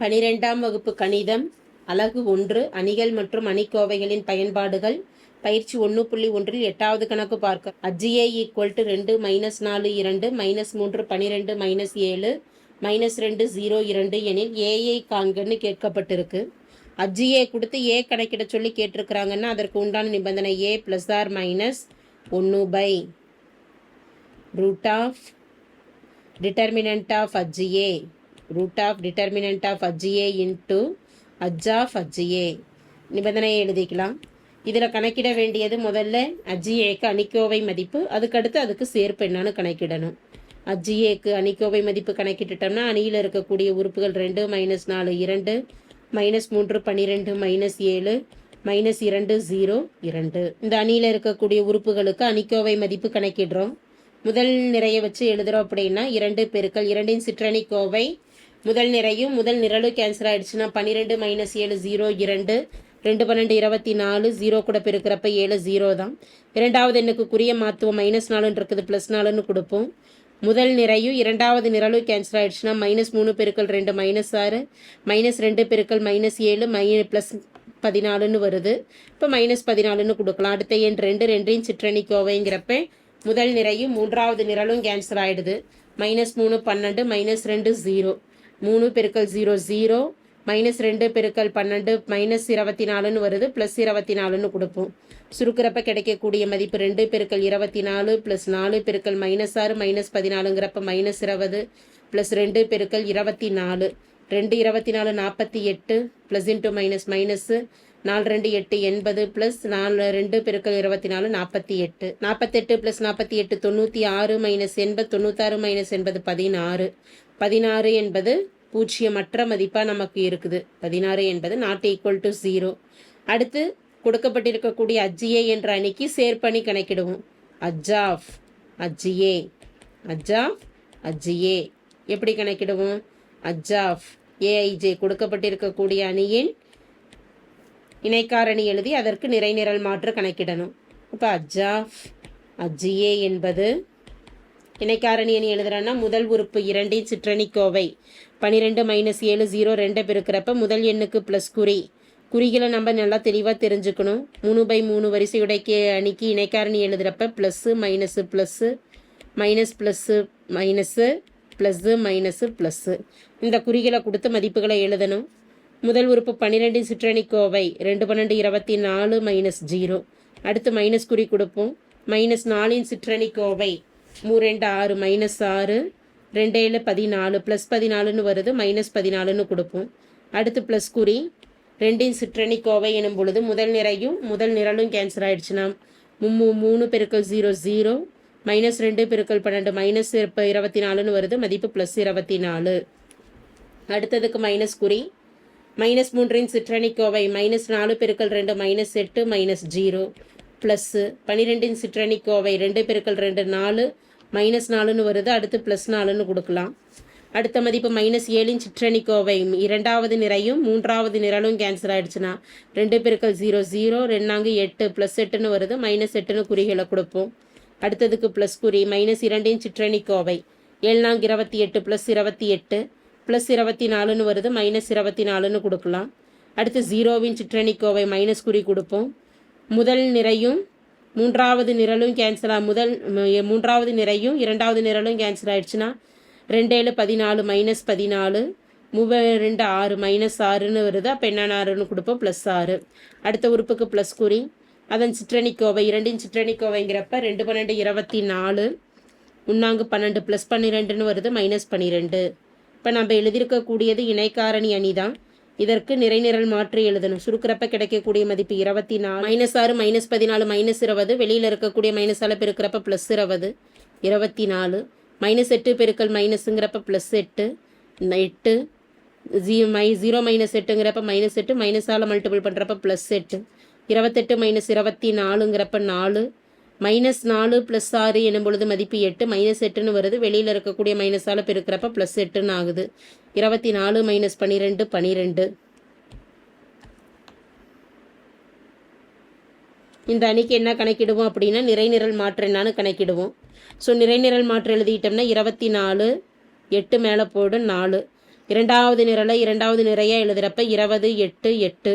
பனிரெண்டாம் வகுப்பு கணிதம் அலகு ஒன்று அணிகள் மற்றும் அணிக்கோவைகளின் பயன்பாடுகள் பயிற்சி ஒன்று புள்ளி ஒன்றில் எட்டாவது கணக்கு பார்க்க. அஜ்ஜிஏ ஈக்குவல் டு ரெண்டு மைனஸ் நாலு இரண்டு மைனஸ் மூன்று பனிரெண்டு மைனஸ் ஏழு மைனஸ் ரெண்டு ஜீரோ இரண்டு எனில் ஏஐ காண்கன்னு கேட்கப்பட்டிருக்கு. அஜ்ஜிஏ கொடுத்து ஏ கணக்கிட சொல்லி கேட்டிருக்கிறாங்கன்னா அதற்கு உண்டான நிபந்தனை ஏ ப்ளஸ் ஆர் மைனஸ் ஒன்று by root of determinant of HA root of determinant of adj A into H of HA நிபந்தனையை எழுதிக்கலாம். இதில் கணக்கிட வேண்டியது முதல்ல அஜ்ஜிஏக்கு அணிக்கோவை மதிப்பு அதுக்கடுத்து அதுக்கு சேர்ப்பு என்னன்னு கணக்கிடணும். அஜ்ஜிஏக்கு அணிக்கோவை மதிப்பு கணக்கிட்டுட்டோம்னா அணியில் இருக்கக்கூடிய உறுப்புகள் ரெண்டு மைனஸ் நாலு இரண்டு மைனஸ் மூன்று பன்னிரெண்டு மைனஸ் ஏழு மைனஸ் இரண்டு ஜீரோ இரண்டு. இந்த அணியில் இருக்கக்கூடிய உறுப்புகளுக்கு அணிக்கோவை மதிப்பு கணக்கிடுறோம். முதல் நிறைய வச்சு எழுதுகிறோம் அப்படின்னா இரண்டு பெருக்கள் இரண்டின் சிற்றணிக்கோவை முதல் நிறையும் முதல் நிரலும் கேன்சல் ஆயிடுச்சுன்னா பன்னிரெண்டு மைனஸ் ஏழு ஜீரோ இரண்டு. ரெண்டு பன்னெண்டு இருபத்தி நாலு ஜீரோ கூட பெருக்கிறப்ப ஏழு ஜீரோ தான். இரண்டாவது எண்ணுக்கு குறிய மாற்றுவோம் மைனஸ் நாலுன்னு இருக்குது ப்ளஸ் நாலுன்னு கொடுப்போம். முதல் நிறையும் இரண்டாவது நிரலும் கேன்சல் ஆயிடுச்சுன்னா மைனஸ் மூணு பெருக்கள் ரெண்டு மைனஸ் ஆறு. மைனஸ் ரெண்டு பெருக்கள் மைனஸ் ஏழு மை ப்ளஸ் பதினாலுன்னு வருது. இப்போ மைனஸ் பதினாலுன்னு கொடுக்கலாம். அடுத்த எண் ரெண்டு ரெண்டையும் சிற்றணி கோவைங்கிறப்ப முதல் நிறையும் மூன்றாவது நிரலும் கேன்சல் ஆகிடுது மைனஸ் மூணு பன்னெண்டு மைனஸ் ரெண்டு ஜீரோ மூணு பெருக்கல் ஜீரோ ஜீரோ மைனஸ் ரெண்டு பெருக்கல் பன்னெண்டு மைனஸ் இருபத்தி நாலுன்னு வருது ப்ளஸ் இருபத்தி நாலுன்னு கொடுப்போம். சுருக்கிறப்ப கிடைக்கக்கூடிய மதிப்பு ரெண்டு பெருக்கல் இருபத்தி நாலு ப்ளஸ் நாலு பெருக்கல் மைனஸ் ஆறு மைனஸ் பதினாலுங்கிறப்ப மைனஸ் இருபது ப்ளஸ் ரெண்டு பெருக்கல் இருபத்தி நாலு ரெண்டு இருபத்தி நாலு நாற்பத்தி எட்டு ப்ளஸ் இன்ட்டு மைனஸ் மைனஸ்ஸு நாலு ரெண்டு எட்டு எண்பது ப்ளஸ் நாலு ரெண்டு பெருக்கள் இருபத்தி நாலு நாற்பத்தி எட்டு. நாற்பத்தெட்டு ப்ளஸ் நாற்பத்தி எட்டு தொண்ணூற்றி ஆறு மைனஸ் எண்பது தொண்ணூத்தாறு மைனஸ் எண்பது பதினாறு. பதினாறு என்பது பூஜ்ஜியமற்ற மதிப்பாக நமக்கு இருக்குது. பதினாறு என்பது நாட் ஈக்குவல் டு ஜீரோ அடுத்து கொடுக்கப்பட்டிருக்கக்கூடிய அஜ்ஜிஏ என்ற அணிக்கு சேர்ப்பணி கணக்கிடுவோம். அஜாஃப் அஜ்ஜிஏ அஜாஃப் அஜ்ஜிஏ எப்படி கணக்கிடுவோம்? அஜாஃப் ஏஐஜே கொடுக்கப்பட்டிருக்கக்கூடிய அணியின் இணைக்காரணி எழுதி அதற்கு நிறைநிரல் மாற்று கணக்கிடணும். இப்போ அஜாஃப் அஜ்ஜிஏ என்பது இணைக்காரணி அணி எழுதுறோன்னா முதல் உறுப்பு இரண்டின் சிற்றணிக்கோவை. பன்னிரெண்டு மைனஸ் ஏழு ஜீரோ ரெண்டை பெருக்கிறப்ப முதல் எண்ணுக்கு ப்ளஸ் குறி. குறிகளை நம்ம நல்லா தெளிவாக தெரிஞ்சுக்கணும். மூணு பை மூணு வரிசையுடைய அணிக்கு இணைக்காரணி எழுதுகிறப்ப plus minus plus minus plus minus plus minus plus இந்த குறிகளை கொடுத்து மதிப்புகளை எழுதணும். முதல் உறுப்பு பன்னிரெண்டின் சிற்றணிக்கோவை. ரெண்டு பன்னெண்டு இருபத்தி நாலு மைனஸ் ஜீரோ அடுத்து மைனஸ் குறி கொடுப்போம். மைனஸ் நாலின் சிற்றணிக்கோவை. கோவை மூ ரெண்டு ஆறு மைனஸ் ஆறு ரெண்டு ஏழு பதினாலு ப்ளஸ் பதினாலுன்னு வருது மைனஸ் பதினாலுன்னு கொடுப்போம். அடுத்து ப்ளஸ் குறி ரெண்டின் சிற்றணி கோவை எனும் பொழுது முதல் நிறையும் முதல் நிரலும் கேன்சல் ஆயிடுச்சுன்னா மும்மூ மூணு பெருக்கல் ஜீரோ ஜீரோ மைனஸ் ரெண்டு பெருக்கல் பன்னெண்டு மைனஸ் இப்போ இருபத்தி நாலுன்னு வருது மதிப்பு ப்ளஸ் இருபத்தி நாலு அடுத்ததுக்கு மைனஸ் குறி மைனஸ் மூன்றின் சிற்றணி கோவை மைனஸ் நாலு பெருக்கல் ரெண்டு மைனஸ் எட்டு மைனஸ் ஜீரோ ப்ளஸ்ஸு பன்னிரெண்டின் சிற்றணி கோவை ரெண்டு பெருக்கல் ரெண்டு நாலு மைனஸ் நாலுன்னு வருது அடுத்து ப்ளஸ் நாலுன்னு கொடுக்கலாம். அடுத்த மதிப்பு மைனஸ் ஏழின் சிற்றணி கோவை இரண்டாவது நிறையும் மூன்றாவது நிரலும் கேன்சல் ஆகிடுச்சுன்னா ரெண்டு பேருக்கள் ஜீரோ ஜீரோ ரெண்டாங்கு எட்டு ப்ளஸ் எட்டுன்னு வருது மைனஸ் எட்டுன்னு குறிகளை கொடுப்போம். அடுத்ததுக்கு ப்ளஸ் குறி மைனஸ் இரண்டின் சிற்றணி கோவை ஏழ்நாங்கு இருபத்தி எட்டு ப்ளஸ் இருபத்தி எட்டு ப்ளஸ் இருபத்தி நாலுன்னு வருது மைனஸ் இருபத்தி நாலுன்னு கொடுக்கலாம். அடுத்து ஜீரோவின் சிற்றணி கோவை மைனஸ் குறி கொடுப்போம். முதல் நிறையும் மூன்றாவது நிரலும் கேன்சல் முதல் மூன்றாவது நிறையும் இரண்டாவது நிரலும் கேன்சல் ஆயிடுச்சுன்னா ரெண்டு ஏழு பதினாலு மைனஸ் பதினாலு மூவ ரெண்டு ஆறு மைனஸ் ஆறுன்னு வருது. அப்போ என்னென்ன ஆறுன்னு கொடுப்போம்? ப்ளஸ் ஆறு. அடுத்த உறுப்புக்கு ப்ளஸ் குறி அதன் சிற்றணிக்கோவை இரண்டின் சிற்றணிக்கோவைங்கிறப்ப ரெண்டு பன்னெண்டு இருபத்தி நாலு உன்னாங்கு பன்னெண்டு ப்ளஸ் பன்னிரெண்டுன்னு வருது மைனஸ் பன்னிரெண்டு. இப்போ நம்ம எழுதியிருக்கக்கூடியது இணைக்காரணி அணி தான் இதற்கு நிறைநிரல் மாற்றி எழுதணும். சுருக்கிறப்ப கிடைக்கக்கூடிய மதிப்பு இருபத்தி நாலு மைனஸ் ஆறு மைனஸ் பதினாலு மைனஸ் இருபது. வெளியில் இருக்கக்கூடிய மைனஸால் பெருக்கிறப்ப ப்ளஸ் இருபது. இருபத்தி நாலு மைனஸ் எட்டு பெருக்கல் மைனஸுங்கிறப்ப ப்ளஸ் எட்டு. எட்டு. ஜீ மை ஜீரோ மைனஸ் எட்டுங்கிறப்ப மைனஸ் எட்டு. மைனஸால் மல்டிபிள் பண்ணுறப்ப ப்ளஸ் எட்டு. இருபத்தெட்டு மைனஸ் இருபத்தி நாலுங்கிறப்ப நாலு. மைனஸ் நாலு ப்ளஸ் ஆறு எனும் பொழுது மதிப்பு எட்டு மைனஸ் எட்டுன்னு வருது. வெளியில் இருக்கக்கூடிய மைனஸால் பெருக்கிறப்ப ப்ளஸ் எட்டுன்னு ஆகுது. இருபத்தி நாலு மைனஸ் பன்னிரெண்டு பன்னிரெண்டு இந்த அணிக்கு என்ன கணக்கிடுவோம் அப்படின்னா நிறைநிரல் மாற்று என்னான்னு கணக்கிடுவோம். ஸோ நிறைநிரல் மாற்று எழுதிட்டோம்னா இருபத்தி நாலு எட்டு மேலே போடு நாலு. இரண்டாவது நிரலை இரண்டாவது நிறைய எழுதுகிறப்ப இருபது எட்டு எட்டு.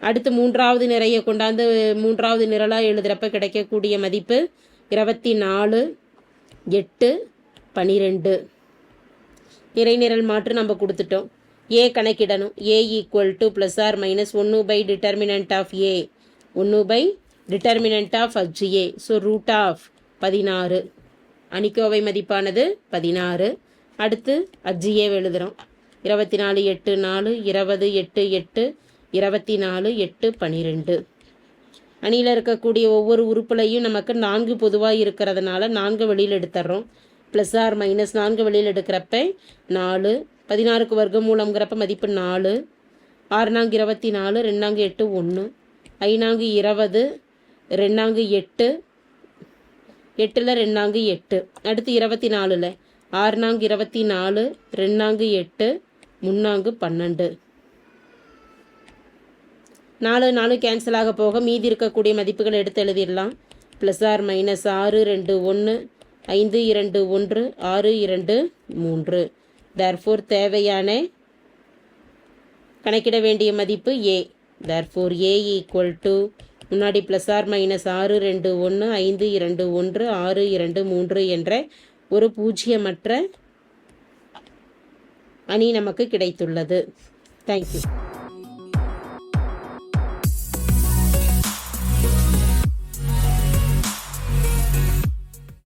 அடுத்து மூன்றாவது நிறைய கொண்டாந்து மூன்றாவது நிரலாக எழுதுகிறப்ப கிடைக்கக்கூடிய மதிப்பு இருபத்தி நாலு எட்டு பனிரெண்டு. நிறைநிரல் மாற்று நம்ம கொடுத்துட்டோம். A கணக்கிடணும். A equal to plus R minus ஒன்று பை டிட்டர்மினன்ட் ஆஃப் ஏ ஒன்று பை டிட்டர்மினன்ட் ஆஃப் அச் ஏ ஸோ ரூட் ஆஃப் பதினாறு. அணிக்கோவை மதிப்பானது பதினாறு. அடுத்து அஜ்ஜிஏ எழுதுகிறோம் இருபத்தி நாலு எட்டு நாலு. இருபது எட்டு எட்டு. இருபத்தி நாலு எட்டு பனிரெண்டு. அணியில் இருக்கக்கூடிய ஒவ்வொரு உறுப்புலையும் நமக்கு நான்கு பொதுவாக இருக்கிறதுனால நான்கு வெளியில் எடுத்துட்றோம் ப்ளஸ் ஆர் மைனஸ் நான்கு வெளியில் எடுக்கிறப்ப நாலு பதினாறுக்கு வர்க்கம் மூலங்கிறப்ப மதிப்பு நாலு ஆறு நான்கு இருபத்தி நாலு ரெண்டாங்கு எட்டு ஒன்று ஐநாங்கு இருபது ரெண்டாங்கு எட்டு எட்டில் ரெண்டாங்கு எட்டு. அடுத்து இருபத்தி நாலில் ஆறு நான்கு இருபத்தி நாலு ரெண்டாங்கு எட்டு முன்னாங்கு பன்னெண்டு. நாலு நாலு கேன்சல் ஆக போக மீதி இருக்கக்கூடிய மதிப்புகள் எடுத்து எழுதிடலாம். ப்ளஸ் ஆர் மைனஸ் ஆறு ரெண்டு ஒன்று ஐந்து இரண்டு ஒன்று ஆறு இரண்டு மூன்று. தர்ஃபோர் தேவையான கணக்கிட வேண்டிய மதிப்பு A therefore A equal to முன்னாடி ப்ளஸ் ஆர் மைனஸ் ஆறு ரெண்டு ஒன்று ஐந்து இரண்டு ஒன்று ஆறு இரண்டு மூன்று என்ற ஒரு பூஜ்ஜியமற்ற அணி நமக்கு கிடைத்துள்ளது. தேங்க்யூ